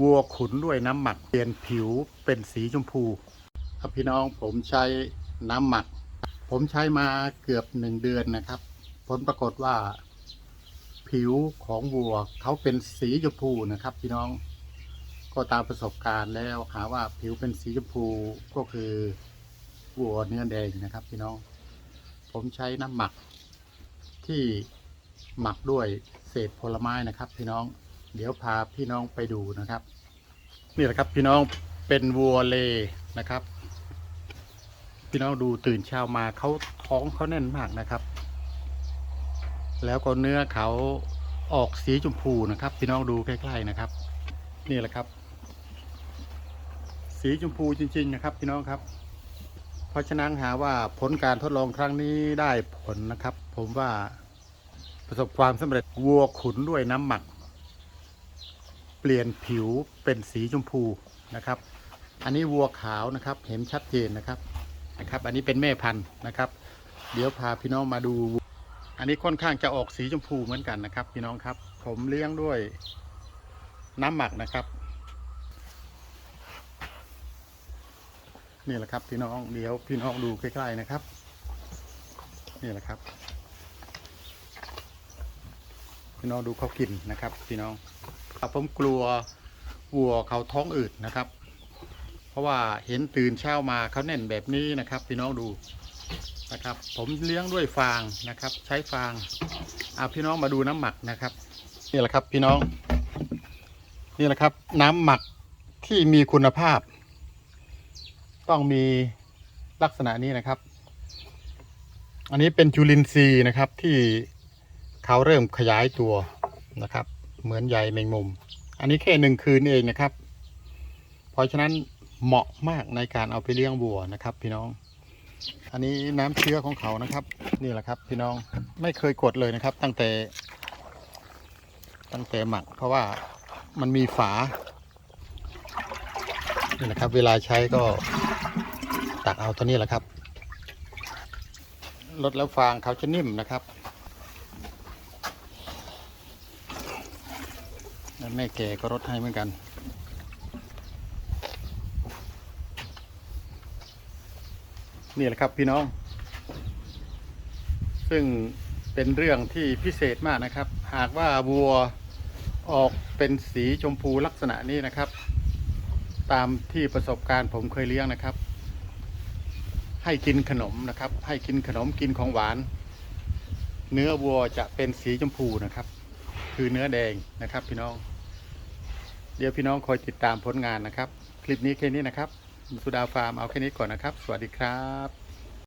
วัวขุนด้วยน้ำหมัก เปลี่ยนผิวเป็นสีชมพู ครับพี่น้องผมใช้น้ำหมัก ผมใช้มาเกือบหนึ่งเดือนนะครับ ผลปรากฏว่า ผิวของวัวเขาเป็นสีชมพูนะครับ พี่น้องก็ตามประสบการณ์แล้วหาว่าผิวเป็นสีชมพูก็คือวัวเนื้อแดงนะครับ พี่น้อง ผมใช้น้ำหมักที่หมักด้วยเศษผลไม้นะครับ พี่น้อง เดี๋ยวพาพี่น้องไปดูนะครับ นี่แหละครับพี่น้องเป็นวัวเลนะครับ พี่น้องดูตื่นเช้ามาเขาท้องเขาแน่นมากนะครับ แล้วก็เนื้อเขาออกสีชมพูนะครับ พี่น้องดูใกล้ๆนะครับ นี่แหละครับ สีชมพูจริง ๆ นะครับ พี่น้องครับ เพราะฉะนั้นหาว่าผลการทดลองครั้งนี้ได้ผลนะครับ ผมว่าประสบความสำเร็จวัวขุนด้วยน้ำหมัก เปลี่ยนผิวเป็นสีชมพูนะครับ อันนี้วัวขาวนะครับ เห็นชัดเจนนะครับนะครับ อันนี้เป็นแม่พันธุ์นะครับ เดี๋ยวพาพี่น้องมาดู อันนี้ค่อนข้างจะออกสีชมพูเหมือนกันนะครับ พี่น้องครับ ผมเลี้ยงด้วยน้ำหมักนะครับ นี่แหละครับพี่น้องเดี๋ยวพี่น้องดูใกล้ๆนะครับ นี่แหละครับพี่น้องดูเขากินนะครับ พี่น้อง ครับผมกลัววัวเขาท้องอืดนะครับ เพราะว่าเห็นตื่นเช้ามาเขาแน่นแบบนี้นะครับ พี่น้องดูนะครับ ผมเลี้ยงด้วยฟางนะครับ ใช้ฟางเอาพี่น้องมาดูน้ำหมักนะครับนี่แหละครับพี่น้อง นี่แหละครับ น้ำหมักที่มีคุณภาพ ต้องมีลักษณะนี้นะครับ อันนี้เป็นจุลินทรีย์นะครับที่เขาเริ่มขยายตัวนะครับ เหมือนใยแมงมุม อันนี้แค่หนึ่งคืนเองนะครับ เพราะฉะนั้นเหมาะมากในการเอาไปเลี้ยงวัวนะครับ พี่น้อง อันนี้น้ำเชื้อของเขานะครับ นี่แหละครับ พี่น้องไม่เคยกดเลยนะครับ ตั้งแต่ ตั้งแต่หมัก เพราะว่ามันมีฝานี่แหละครับ เวลาใช้ก็ตักเอาตัวนี้แหละครับลดแล้วฟางเขาจะนิ่มนะครับ แล้วแม่แก่ก็รดให้เหมือนกัน นี่แหละครับพี่น้อง ซึ่งเป็นเรื่องที่พิเศษมากนะครับ หากว่าวัวออกเป็นสีชมพูลักษณะนี้นะครับ ตามที่ประสบการณ์ผมเคยเลี้ยงนะครับ ให้กินขนมนะครับ ให้กินขนมกินของหวาน เนื้อวัวจะเป็นสีชมพูนะครับ คือเนื้อแดงนะครับพี่น้อง เดี๋ยวพี่น้องคอยติดตามผลงานนะครับ คลิปนี้แค่นี้นะครับสุดาฟาร์มเอาแค่นี้ก่อนนะครับ สวัสดีครับ